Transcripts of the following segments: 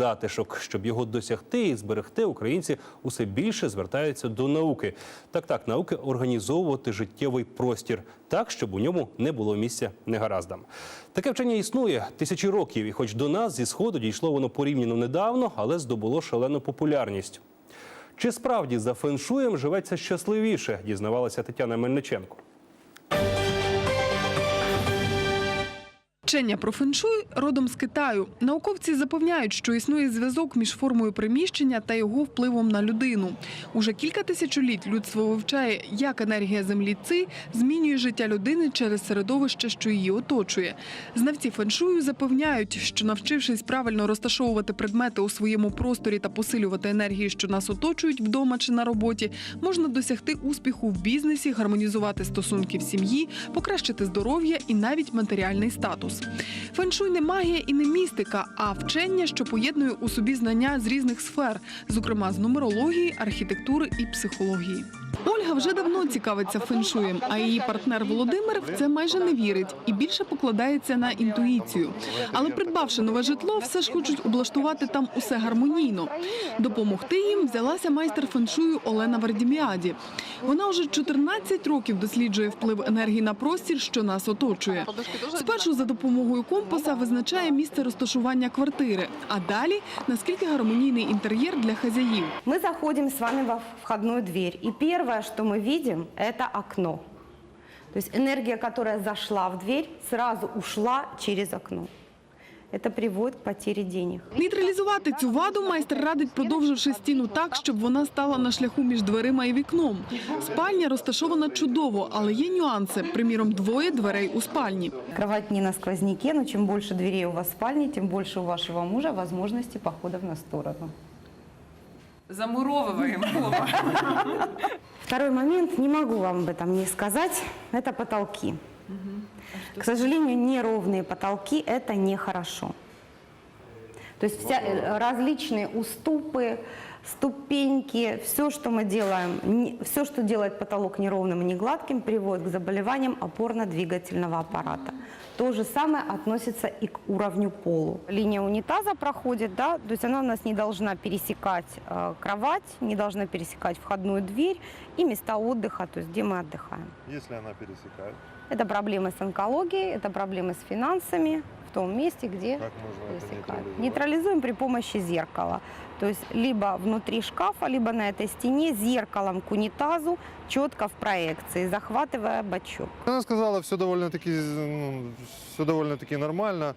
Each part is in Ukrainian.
затишок. Щоб його досягти і зберегти, українці усе більше звертаються до науки. Так, так, науки організовувати життєвий простір так, щоб у ньому не було місця негараздам. Таке вчення існує тисячі років, і хоч до нас зі сходу дійшло воно порівняно недавно, але здобуло шалену популярність. Чи справді за феншуєм живеться щасливіше? Дізнавалася Тетяна Мельниченко. Вчення про феншуй родом з Китаю. Науковці запевняють, що існує зв'язок між формою приміщення та його впливом на людину. Уже кілька тисячоліть людство вивчає, як енергія землі ци змінює життя людини через середовище, що її оточує. Знавці феншую запевняють, що навчившись правильно розташовувати предмети у своєму просторі та посилювати енергії, що нас оточують вдома чи на роботі, можна досягти успіху в бізнесі, гармонізувати стосунки в сім'ї, покращити здоров'я і навіть матеріальний статус. Феншуй не магія і не містика, а вчення, що поєднує у собі знання з різних сфер, зокрема з нумерології, архітектури і психології. Ольга вже давно цікавиться феншуєм, а її партнер Володимир в це майже не вірить і більше покладається на інтуїцію. Але придбавши нове житло, все ж хочуть облаштувати там усе гармонійно. Допомогти їм взялася майстер феншую Олена Вардіміаді. Вона вже 14 років досліджує вплив енергії на простір, що нас оточує. Спершу за допомогою компаса визначає місце розташування квартири, а далі наскільки гармонійний інтер'єр для хазяїв. Мы заходим с вами во входную дверь, и первое, что мы видим, это окно. То есть энергия, которая зашла в дверь, сразу ушла через окно. Это приводит к потере денег. Нейтралізувати цю ваду майстер радить, продовживши стіну так, щоб вона стала на шляху між дверима і вікном. Спальня розташована чудово, але є нюанси. Приміром, двоє дверей у спальні. Кровать не на сквозняке, но чем больше дверей у вас в спальне, тем больше у вашего мужа возможности походов на сторону. Замуровываем Вова. Второй момент, не могу вам об этом не сказать, это потолки. К сожалению, неровные потолки – это нехорошо. То есть вся, э, различные уступы, ступеньки, все, что мы делаем, все, что делает потолок неровным и негладким, приводит к заболеваниям опорно-двигательного аппарата. То же самое относится и к уровню полу. Линия унитаза проходит, да, то есть она у нас не должна пересекать э, кровать, не должна пересекать входную дверь и места отдыха, то есть где мы отдыхаем. Если она пересекает, Это проблемы с онкологией, это проблемы с финансами в том месте, где пересекают. Нейтрализуем при помощи зеркала. То есть либо внутри шкафа, либо на этой стене зеркалом к унитазу, четко в проекции, захватывая бачок. Она сказала, все довольно-таки, ну, все довольно-таки нормально,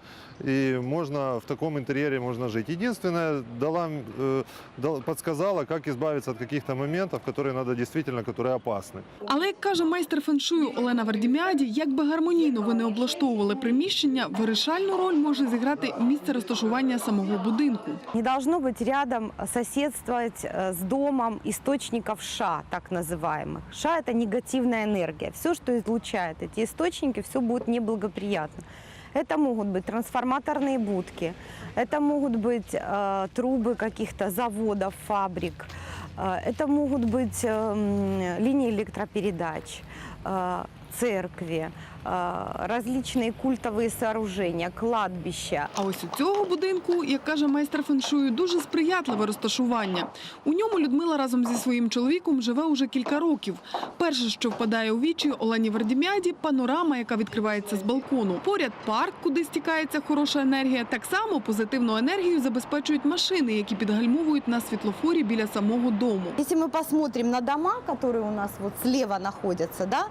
и можно в таком интерьере можно жить. Единственное, дала, э, дал- подсказала, как избавиться от каких-то моментов, которые надо действительно, которые опасны. Але як каже майстер феншую Олена Вардіміаді, як би гармонійно ви не облаштовували приміщення, вирішальну роль може зіграти місце розташування самого будинку. Не должно быть рядом соседствовать э, с домом источников ша, так называемых. Ша – это негативная энергия. Все, что излучает эти источники, все будет неблагоприятно. Это могут быть трансформаторные будки, это могут быть э, трубы каких-то заводов, фабрик, э, это могут быть э, м, линии электропередач, э, церкви, э, различные культовые сооружения, кладбища. А ось у цього будинку, як каже майстер феншую, дуже сприятливе розташування. У ньому Людмила разом зі своїм чоловіком живе уже кілька років. Перше, що впадає у вічі Олені Вардіміаді, панорама, яка відкривається з балкону. Поряд парк, куди стікається хороша енергія. Так само позитивну енергію забезпечують машини, які підгальмовують на світлофорі біля самого дому. Если мы посмотрим на дома, которые у нас вот слева находятся, да,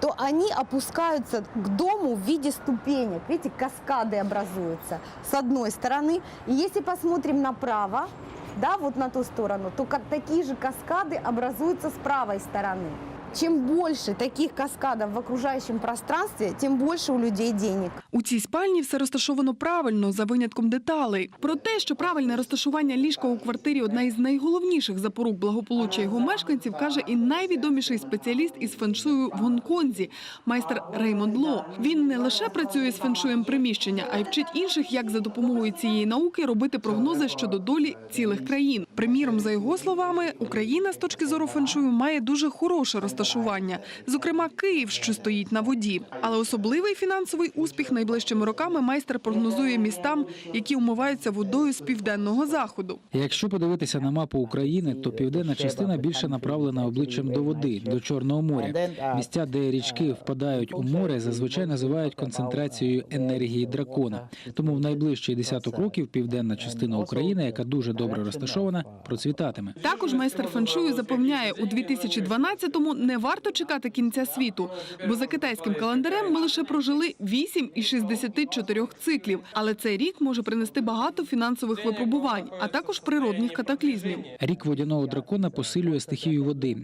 то они опускаются к дому в виде ступенек. Видите, каскады образуются с одной стороны. И если посмотрим направо, да, вот на ту сторону, то как такие же каскады образуются с правой стороны. Чем больше таких каскадов в окружающем пространстве, тем больше у людей денег. У цій спальні все розташовано правильно, за винятком деталей. Про те, що правильне розташування ліжка у квартирі одна із найголовніших запорук благополуччя його мешканців, каже і найвідоміший спеціаліст із феншую в Гонконзі, майстер Реймонд Ло. Він не лише працює з феншуєм приміщення, а й вчить інших, як за допомогою цієї науки робити прогнози щодо долі цілих країн. Приміром, за його словами, Україна з точки зору феншую має дуже хороше розташування розташування, зокрема Київ, що стоїть на воді. Але особливий фінансовий успіх найближчими роками майстер прогнозує містам, які умиваються водою з південного заходу. Якщо подивитися на мапу України, то південна частина більше направлена обличчям до води, до Чорного моря. Місця, де річки впадають у море, зазвичай називають концентрацією енергії дракона. Тому в найближчий десяток років південна частина України, яка дуже добре розташована, процвітатиме. Також майстер феншую запевняє, у 2012-му не варто чекати кінця світу, бо за китайським календарем ми лише прожили 8 із 64 циклів. Але цей рік може принести багато фінансових випробувань, а також природних катаклізмів. Рік водяного дракона посилює стихію води.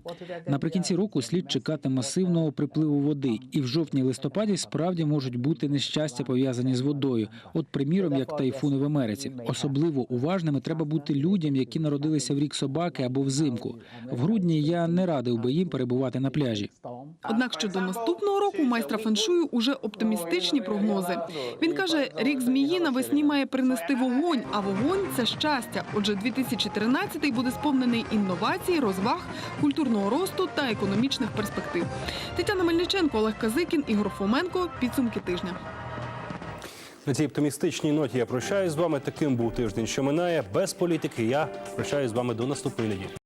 Наприкінці року слід чекати масивного припливу води, і в жовтні-листопаді справді можуть бути нещастя пов'язані з водою. От, приміром, як тайфуни в Америці. Особливо уважними треба бути людям, які народилися в рік собаки або взимку. В грудні я не радив би їм перебувати на пляжі. Однак щодо наступного року майстра феншую уже оптимістичні прогнози. Він каже, рік змії навесні має принести вогонь, а вогонь це щастя. Отже, 2013 буде сповнений інновацій, розваг, культурного росту та економічних перспектив. Тетяна Мельниченко, Олег Казикін, Ігор Фоменко. Підсумки тижня. На цій оптимістичній ноті я прощаюсь з вами. Таким був тиждень, що минає без політики. Я прощаюсь з вами до наступної неділі.